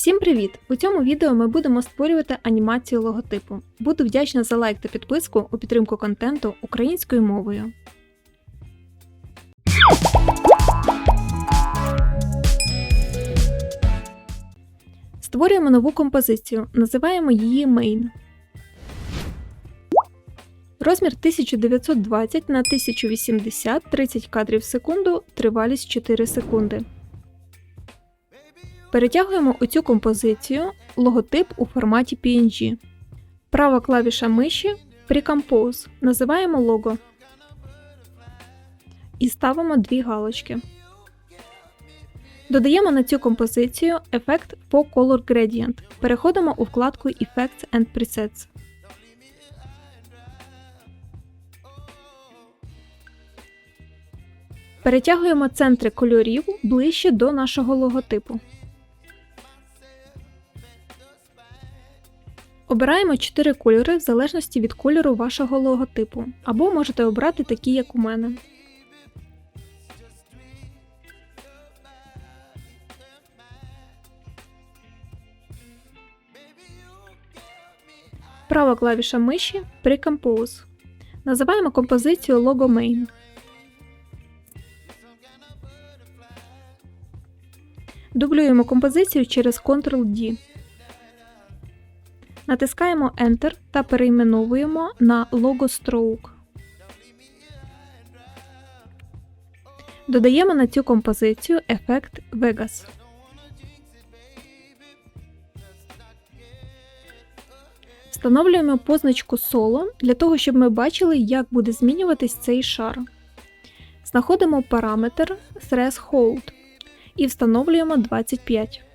Всім привіт! У цьому відео ми будемо створювати анімацію логотипу. Буду вдячна за лайк та підписку у підтримку контенту українською мовою. Створюємо нову композицію, називаємо її Main. Розмір 1920 на 1080 30 кадрів в секунду, тривалість 4 секунди. Перетягуємо у цю композицію логотип у форматі PNG. Права клавіша миші Precompose. Називаємо лого. І ставимо дві галочки. Додаємо на цю композицію ефект по Color Gradient. Переходимо у вкладку Effects and Presets. Перетягуємо центри кольорів ближче до нашого логотипу. Обираємо 4 кольори в залежності від кольору вашого логотипу, або можете обрати такі, як у мене. Права клавіша миші Precompose. Називаємо композицію Logo Main. Дублюємо композицію через Ctrl-D. Натискаємо Enter та перейменовуємо на Logo Stroke. Додаємо на цю композицію ефект Vegas. Встановлюємо позначку Solo для того, щоб ми бачили, як буде змінюватись цей шар. Знаходимо параметр Threshold і встановлюємо 25.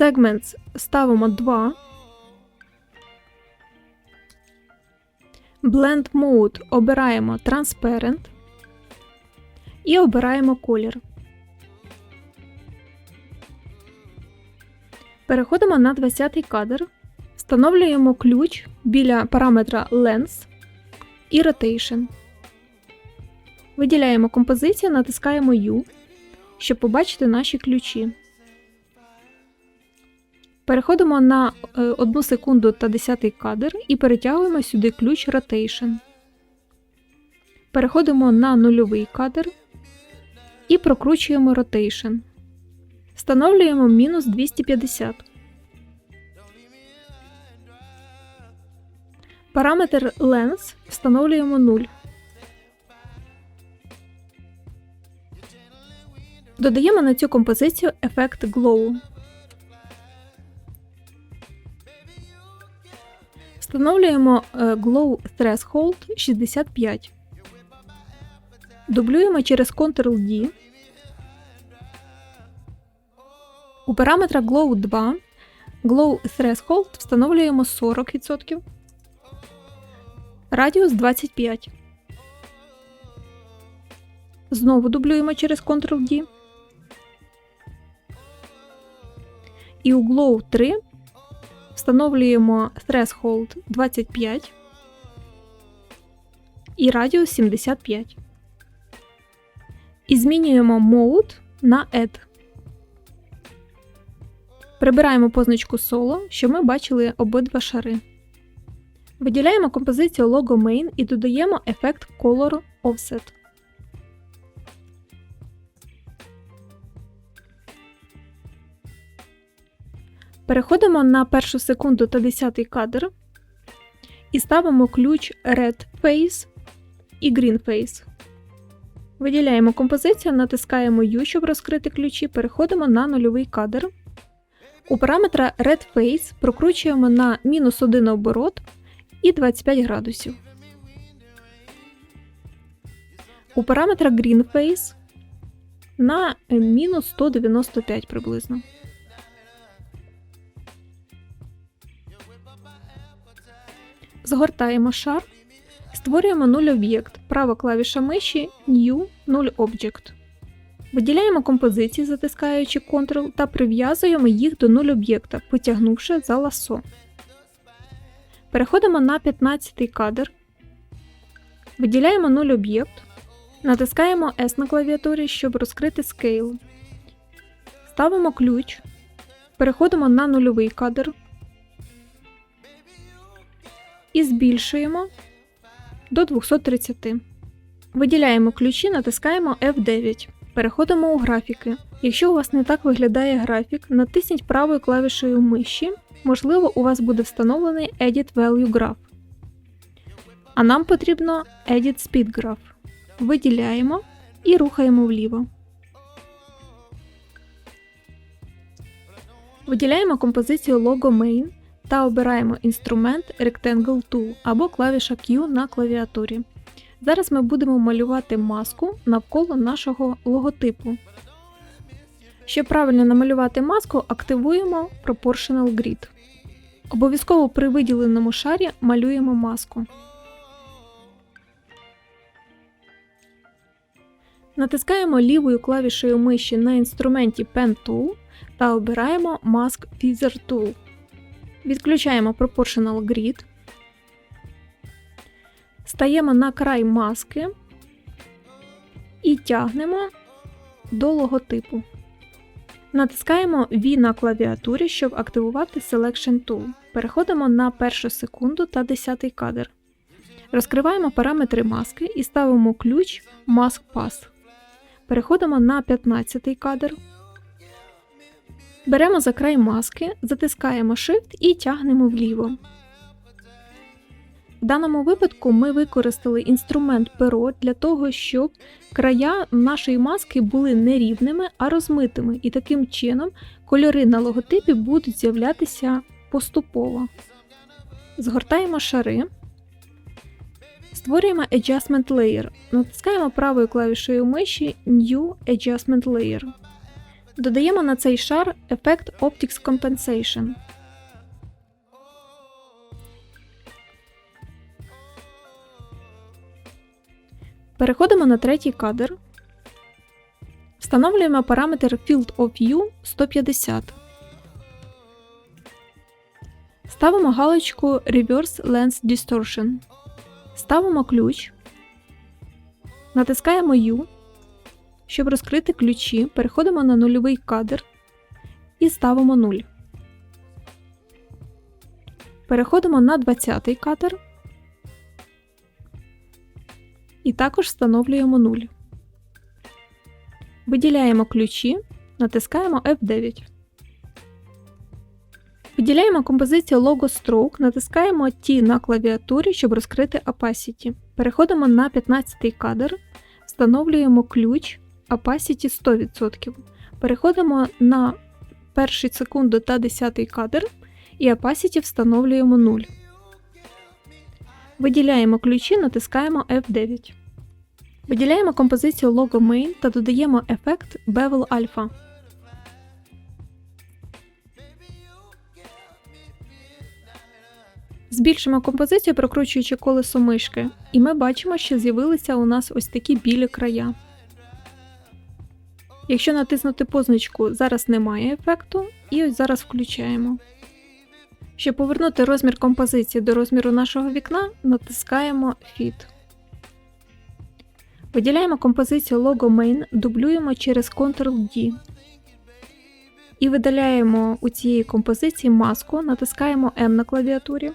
Segments ставимо 2. Blend Mode обираємо Transparent і обираємо колір. Переходимо на 20-й кадр, встановлюємо ключ біля параметра Lens і Rotation. Виділяємо композицію, натискаємо U, щоб побачити наші ключі. Переходимо на 1 секунду та 10 кадр і перетягуємо сюди ключ Rotation. Переходимо на нульовий кадр і прокручуємо Rotation. Встановлюємо мінус 250. Параметр Lens встановлюємо 0. Додаємо на цю композицію ефект Glow. Встановлюємо Glow Threshold 65. Дублюємо через Ctrl-D. У параметра Glow 2 Glow Threshold встановлюємо 40%. Радіус 25. Знову дублюємо через Ctrl-D. І у Glow 3 встановлюємо Threshold 25 і радіус 75. І змінюємо Mode на Add. Прибираємо позначку Solo, щоб ми бачили обидва шари. Виділяємо композицію Logo Main і додаємо ефект Color Offset. Переходимо на першу секунду та 10 кадр і ставимо ключ Red Face і Green Face. Виділяємо композицію, натискаємо U, щоб розкрити ключі, переходимо на нульовий кадр. У параметра Red Face прокручуємо на мінус 1 оборот і 25 градусів. У параметра Green Face на мінус 195 приблизно. Згортаємо шар, створюємо нуль об'єкт, права клавіша миші New 0 Object. Виділяємо композиції, затискаючи Ctrl та прив'язуємо їх до нуль об'єкта, потягнувши за ласо. Переходимо на 15 кадр. Виділяємо нуль об'єкт. Натискаємо S на клавіатурі, щоб розкрити Scale. Ставимо ключ, переходимо на нульовий кадр і збільшуємо до 230. Виділяємо ключі, натискаємо F9. Переходимо у графіки. Якщо у вас не так виглядає графік, натисніть правою клавішею миші. Можливо, у вас буде встановлений Edit Value Graph. А нам потрібно Edit Speed Graph. Виділяємо і рухаємо вліво. Виділяємо композицію Logo Main та обираємо інструмент Rectangle Tool або клавіша Q на клавіатурі. Зараз ми будемо малювати маску навколо нашого логотипу. Щоб правильно намалювати маску, активуємо Proportional Grid. Обов'язково при виділеному шарі малюємо маску. Натискаємо лівою клавішею миші на інструменті Pen Tool та обираємо Mask Feather Tool. Відключаємо Proportional Grid. Стаємо на край маски і тягнемо до логотипу. Натискаємо V на клавіатурі, щоб активувати Selection Tool. Переходимо на першу секунду та 10 кадр. Розкриваємо параметри маски і ставимо ключ Mask Pass. Переходимо на 15 кадр. Беремо за край маски, затискаємо Shift і тягнемо вліво. В даному випадку ми використали інструмент перо для того, щоб края нашої маски були не рівними, а розмитими, і таким чином кольори на логотипі будуть з'являтися поступово. Згортаємо шари, створюємо Adjustment Layer, натискаємо правою клавішею миші New Adjustment Layer. Додаємо на цей шар ефект Optics Compensation. Переходимо на третій кадр. Встановлюємо параметр Field of View 150. Ставимо галочку Reverse Lens Distortion. Ставимо ключ. Натискаємо U. Щоб розкрити ключі, переходимо на нульовий кадр і ставимо 0. Переходимо на 20 кадр і також встановлюємо 0. Виділяємо ключі, натискаємо F9. Виділяємо композицію Logo Stroke, натискаємо T на клавіатурі, щоб розкрити Opacity. Переходимо на 15 кадр, встановлюємо ключ Opacity 100%. Переходимо на першу секунду та 10 кадр і Opacity встановлюємо 0. Виділяємо ключі, натискаємо F9. Виділяємо композицію Logo Main та додаємо ефект Bevel Alpha. Збільшимо композицію, прокручуючи колесо мишки, і ми бачимо, що з'явилися у нас ось такі білі края. Якщо натиснути позначку Зараз немає ефекту, і ось зараз включаємо. Щоб повернути розмір композиції до розміру нашого вікна, натискаємо Fit. Виділяємо композицію Logo Main, дублюємо через Ctrl-D. І видаляємо у цієї композиції маску, натискаємо M на клавіатурі.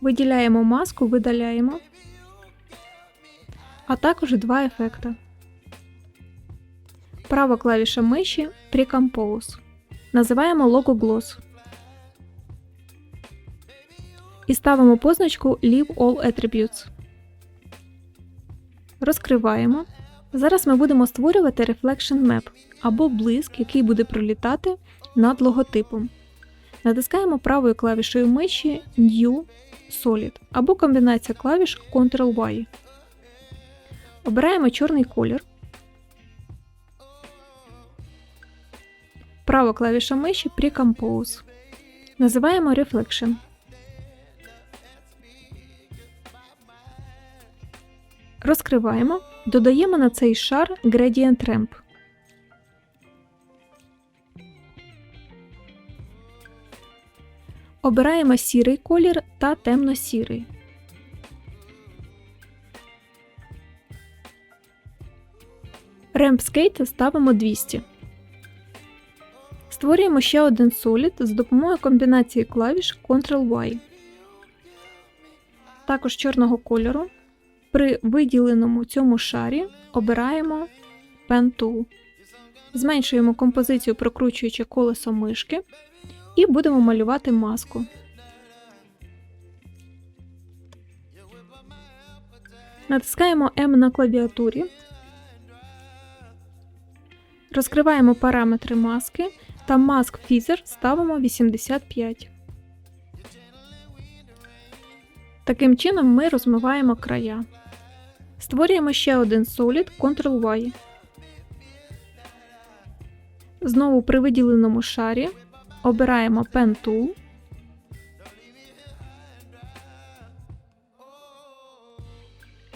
Виділяємо маску, видаляємо, а також два ефекти. Права клавіша миші Precompose. Називаємо Logo Gloss. І ставимо позначку Leave All Attributes. Розкриваємо. Зараз ми будемо створювати Reflection Map або блиск, який буде пролітати над логотипом. Натискаємо правою клавішою миші New Solid або комбінація клавіш Ctrl-Y. Обираємо чорний колір. Права клавіша миші Precompose. Називаємо Reflection. Розкриваємо, додаємо на цей шар Gradient Ramp. Обираємо сірий колір та темно-сірий. Ramp Skate ставимо 200. Створюємо ще один солід з допомогою комбінації клавіш Ctrl-Y. Також чорного кольору. При виділеному цьому шарі обираємо Pen Tool. Зменшуємо композицію, прокручуючи колесо мишки, і будемо малювати маску. Натискаємо M на клавіатурі. Розкриваємо параметри маски та Mask Feather ставимо 85. Таким чином ми розмиваємо края. Створюємо ще один Solid Ctrl-Y. Знову при виділеному шарі обираємо Pen Tool.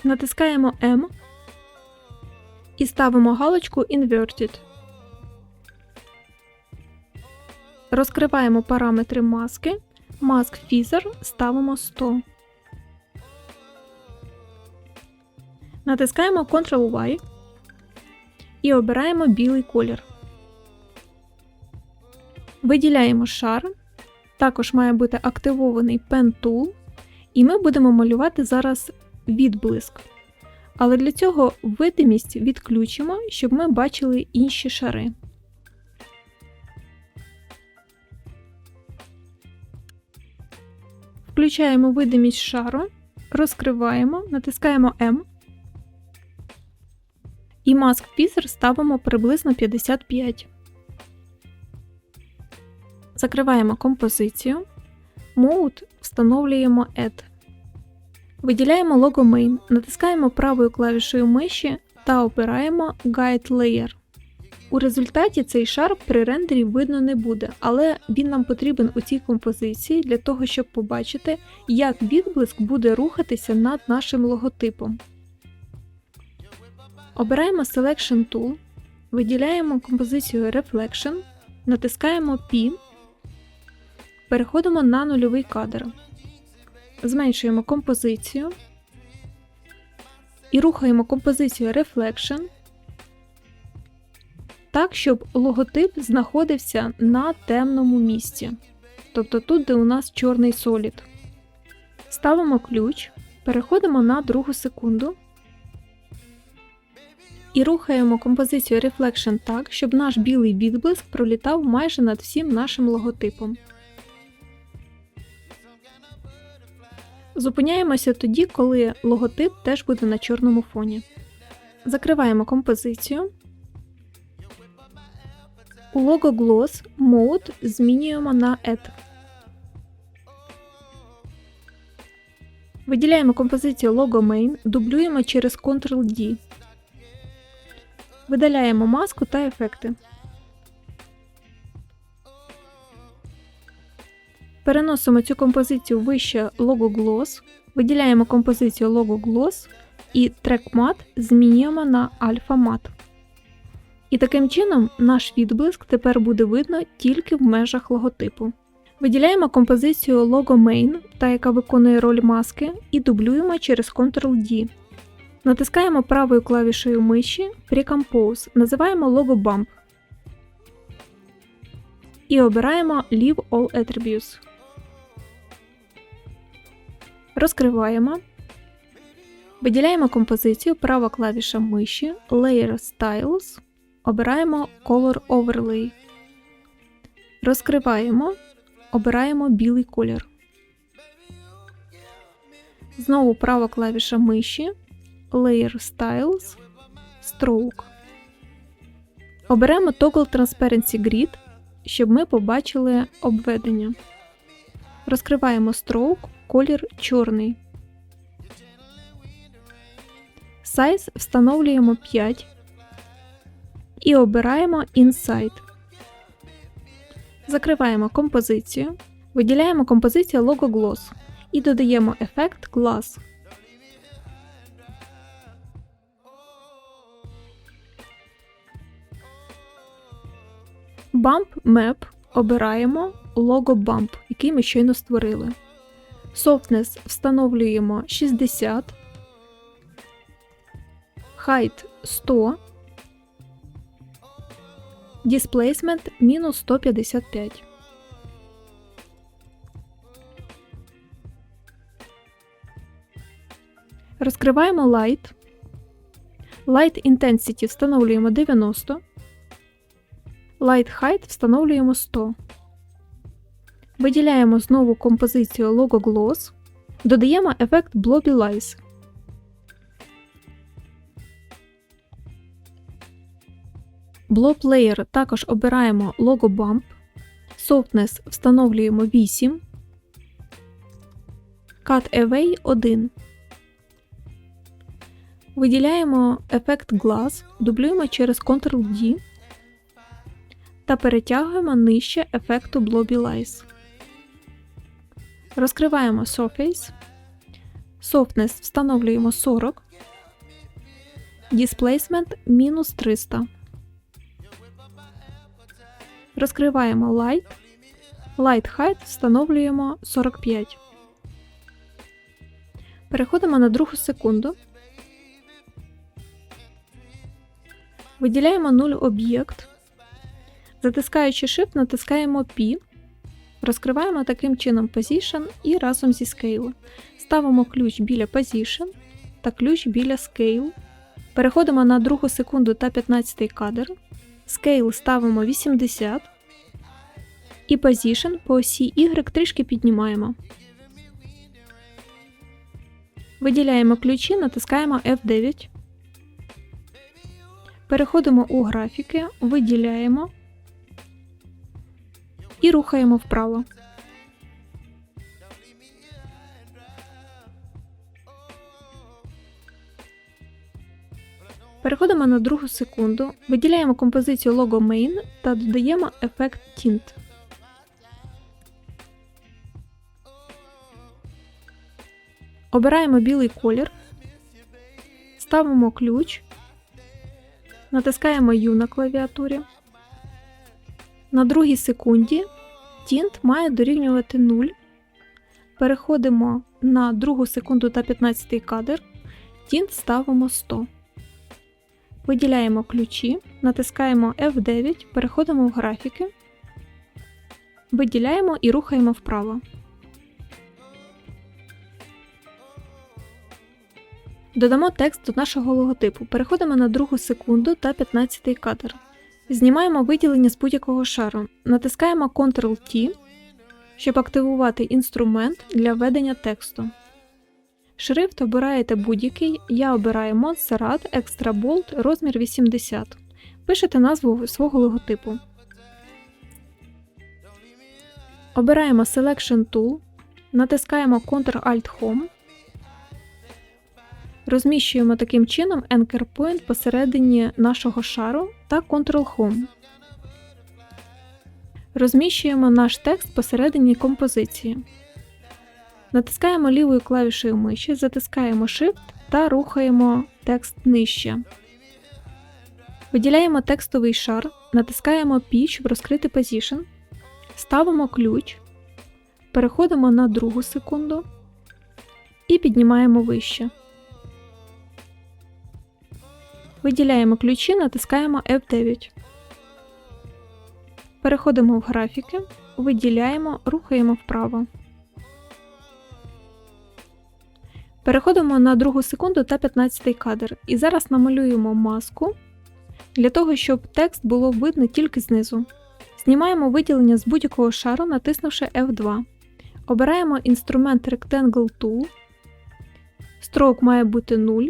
Натискаємо M і ставимо галочку Inverted. Розкриваємо параметри маски. Mask Feather ставимо 100. Натискаємо Ctrl-Y і обираємо білий колір. Виділяємо шар. Також має бути активований Pen Tool, і ми будемо малювати зараз відблиск. Але для цього видимість відключимо, щоб ми бачили інші шари. Включаємо видимість шару, розкриваємо, натискаємо M. І Mask Feather ставимо приблизно 55. Закриваємо композицію. Mode встановлюємо Add. Виділяємо лого Main, натискаємо правою клавішою миші та обираємо Guide Layer. У результаті цей шар при рендері видно не буде, але він нам потрібен у цій композиції для того, щоб побачити, як відблиск буде рухатися над нашим логотипом. Обираємо Selection Tool, виділяємо композицію Reflection, натискаємо P, переходимо на нульовий кадр. Зменшуємо композицію і рухаємо композицію Reflection так, щоб логотип знаходився на темному місці. Тобто тут, де у нас чорний солід. Ставимо ключ, переходимо на другу секунду і рухаємо композицію Reflection так, щоб наш білий відблиск пролітав майже над всім нашим логотипом. Зупиняємося тоді, коли логотип теж буде на чорному фоні. Закриваємо композицію. У лого Gloss Mode змінюємо на Add. Виділяємо композицію Logo Main, дублюємо через Ctrl-D. Видаляємо маску та ефекти. Переносимо цю композицію вище Logo Gloss, виділяємо композицію Logo Gloss і Matte змінюємо на Matte. І таким чином наш відблиск тепер буде видно тільки в межах логотипу. Виділяємо композицію Logo Main, та яка виконує роль маски, і дублюємо через Ctrl-D. Натискаємо правою клавішею миші Pre-Compose, називаємо Logo Bump. І обираємо Leave All Attributes. Розкриваємо. Виділяємо композицію права клавіша миші Layer Styles. Обираємо Color Overlay. Розкриваємо. Обираємо білий колір. Знову права клавіша миші Layer Styles, Stroke. Оберемо Toggle Transparency Grid, щоб ми побачили обведення. Розкриваємо Stroke, колір чорний. Size встановлюємо 5 і обираємо Inside. Закриваємо композицію. Виділяємо композицію Logo Gloss і додаємо ефект Glass. Bump Map обираємо Logo Bump, який ми щойно створили. Softness встановлюємо 60, Height 100, Displacement мінус 155. Розкриваємо Light. Light Intensity встановлюємо 90. Light Height встановлюємо 100. Виділяємо знову композицію Logo Gloss. Додаємо ефект Blobby Lies. Blob Layer також обираємо Logo Bump. Softness встановлюємо 8. Cut Away 1. Виділяємо ефект Glass, дублюємо через Ctrl-D та перетягуємо нижче ефекту Blobby Lies. Розкриваємо Surface. Softness встановлюємо 40. Displacement мінус 300. Розкриваємо Light. Light Height встановлюємо 45. Переходимо на другу секунду. Виділяємо 0 об'єкт. Затискаючи Shift, натискаємо P. Розкриваємо таким чином Position і разом зі Scale. Ставимо ключ біля Position та ключ біля Scale. Переходимо на другу секунду та 15 кадр. Scale ставимо 80. І Position по осі Y трішки піднімаємо. Виділяємо ключі, натискаємо F9. Переходимо у графіки, виділяємо і рухаємо вправо. Переходимо на другу секунду, виділяємо композицію Logo Main та додаємо ефект Tint. Обираємо білий колір, ставимо ключ, натискаємо U на клавіатурі. На другій секунді тінт має дорівнювати 0. Переходимо на другу секунду та 15 кадр. Тінт ставимо 100. Виділяємо ключі, натискаємо F9, переходимо в графіки, виділяємо і рухаємо вправо. Додамо текст до нашого логотипу. Переходимо на другу секунду та 15 кадр. Знімаємо виділення з будь-якого шару. Натискаємо Ctrl-T, щоб активувати інструмент для введення тексту. Шрифт обираєте будь-який. Я обираю Montserrat Extra Bold розмір 80. Пишете назву свого логотипу. Обираємо Selection Tool, натискаємо Ctrl-Alt-Home. Розміщуємо таким чином Anchor Point посередині нашого шару та Ctrl-Home. Розміщуємо наш текст посередині композиції. Натискаємо лівою клавішею миші, затискаємо Shift та рухаємо текст нижче. Виділяємо текстовий шар, натискаємо P, щоб розкрити Position, ставимо ключ, переходимо на другу секунду і піднімаємо вище. Виділяємо ключі, натискаємо F9. Переходимо в графіки, виділяємо, рухаємо вправо. Переходимо на другу секунду та 15 кадр. І зараз намалюємо маску для того, щоб текст було видно тільки знизу. Знімаємо виділення з будь-якого шару, натиснувши F2. Обираємо інструмент Rectangle Tool. Строк має бути 0.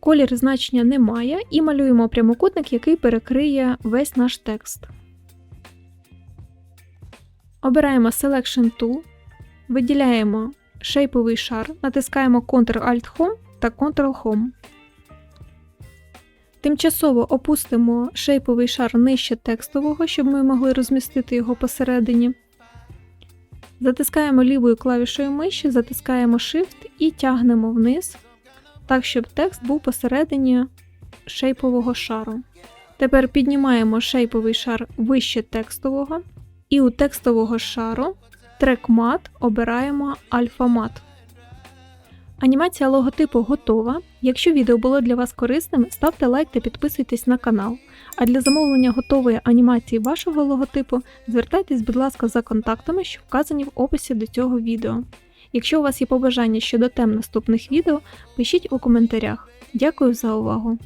Колір значення немає і малюємо прямокутник, який перекриє весь наш текст. Обираємо Selection Tool, виділяємо шейповий шар, натискаємо Ctrl-Alt-Home та Ctrl-Home. Тимчасово опустимо шейповий шар нижче текстового, щоб ми могли розмістити його посередині. Затискаємо лівою клавішою миші, затискаємо Shift і тягнемо вниз, так, щоб текст був посередині шейпового шару. Тепер піднімаємо шейповий шар вище текстового, і у текстового шару трек мат обираємо альфа-мат. Анімація логотипу готова. Якщо відео було для вас корисним, ставте лайк та підписуйтесь на канал. А для замовлення готової анімації вашого логотипу звертайтесь, будь ласка, за контактами, що вказані в описі до цього відео. Якщо у вас є побажання щодо тем наступних відео, пишіть у коментарях. Дякую за увагу!